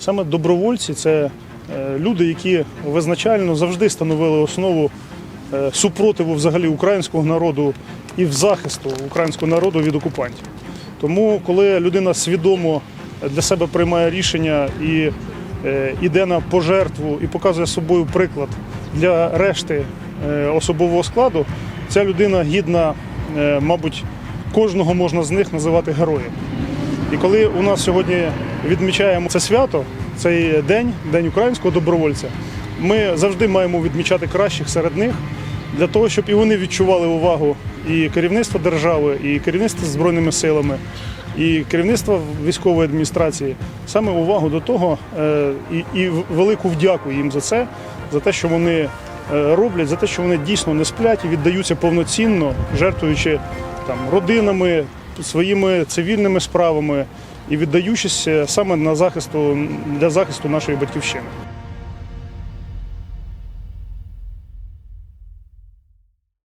Саме добровольці це е, люди, які визначально завжди становили основу е, супротиву взагалі українського народу і в захисту українського народу від окупантів. Тому, коли людина свідомо для себе приймає рішення і е, іде на пожертву і показує собою приклад для решти е, особового складу, ця людина гідна, е, мабуть, кожного можна з них називати героєм. І коли у нас сьогодні відмічаємо це свято, цей день, День українського добровольця, ми завжди маємо відмічати кращих серед них для того, щоб і вони відчували увагу і керівництва держави, і керівництва збройними силами, і керівництва військової адміністрації, саме увагу до того е, і, велику вдяку їм за це, за те, що вони е, роблять, за те, що вони дійсно не сплять і віддаються повноцінно, жертвуючи там родинами, своїми цивільними справами і віддаючись е, саме на захисту для захисту нашої батьківщини.